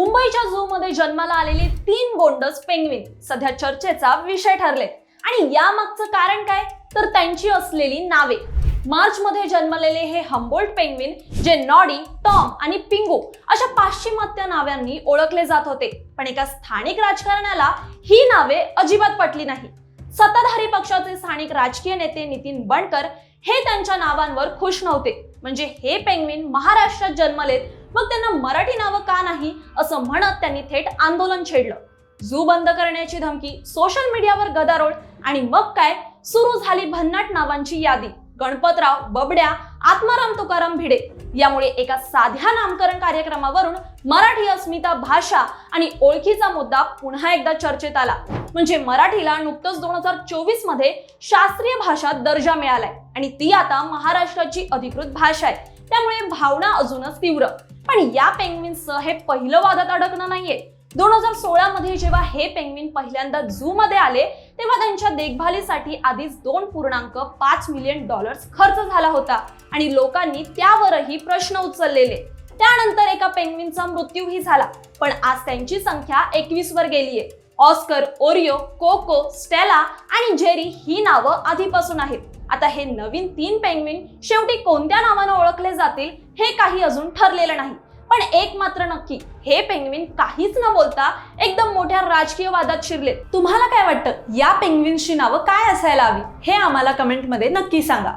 मुंबईच्या झू मध्ये जन्माला आलेले तीन गोंडस पेंग्विन सध्या चर्चेचा विषय ठरले. आणि यामागचं कारण काय? तर त्यांची असलेली नावे. मार्च मध्ये जन्मलेले हे हम्बोल्ट पेंग्विन जे नॉडी टॉम आणि पिंगू अशा पाश्चिमात्य नाव्यांनी ओळखले जात होते. पण एका स्थानिक राजकारण्याला ही नावे अजिबात पटली नाही. सत्ताधारी पक्षाचे स्थानिक राजकीय नेते नितीन बंडकर हे त्यांच्या नावांवर खुश नव्हते. म्हणजे हे पेंग्विन महाराष्ट्रात जन्मलेत मग त्यांना मराठी नावं का नाही असं म्हणत त्यांनी थेट आंदोलन छेडलं. झू बंद करण्याची धमकी सोशल मीडियावर गदारोळ आणि मग काय? सुरू झाली भन्नाट नावांची यादी. गणपतराव बबड्या आत्माराम तुकाराम भिडे. यामुळे एका साध्या नामकरण कार्यक्रमावरून मराठी अस्मिता भाषा आणि ओळखीचा मुद्दा पुन्हा एकदा चर्चेत आला. म्हणजे मराठीला नुकतंच दोन हजार चोवीसमध्ये शास्त्रीय भाषा दर्जा मिळालाय आणि ती आता महाराष्ट्राची अधिकृत भाषा आहे. त्यामुळे भावना अजूनच तीव्र. पण या पेंग्विन्सचं हे पहिलं वादात अडकणं नाहीये. दोन हजार सोळा मध्ये जेव्हा हे पेंग्विन पहिल्यांदा झू मध्ये आले तेव्हा त्यांच्या देखभालीसाठी आधीच दोन पूर्णांक पाच मिलियन डॉलर्स खर्च झाला होता आणि लोकांनी त्यावरही प्रश्न उचललेले. त्यानंतर एका पेंग्विनचा मृत्यूही झाला पण आज त्यांची संख्या एकवीस वर गेलीये. ऑस्कर ओरिओ कोको स्टेला आणि जेरी ही नावं आधीपासून आहेत. आता हे नवीन तीन पेंग्विन शेवटी कोणत्या नावानं ओळखले जातील हे काही अजून ठरलेलं नाही. पण एक मात्र नक्की हे पेंग्विन काहीच न बोलता एकदम मोठ्या राजकीय वादात शिरले तुम्हाला काय वाटतं या पेंग्विनची नावं काय असायला हवी? हे आम्हाला कमेंटमध्ये नक्की सांगा.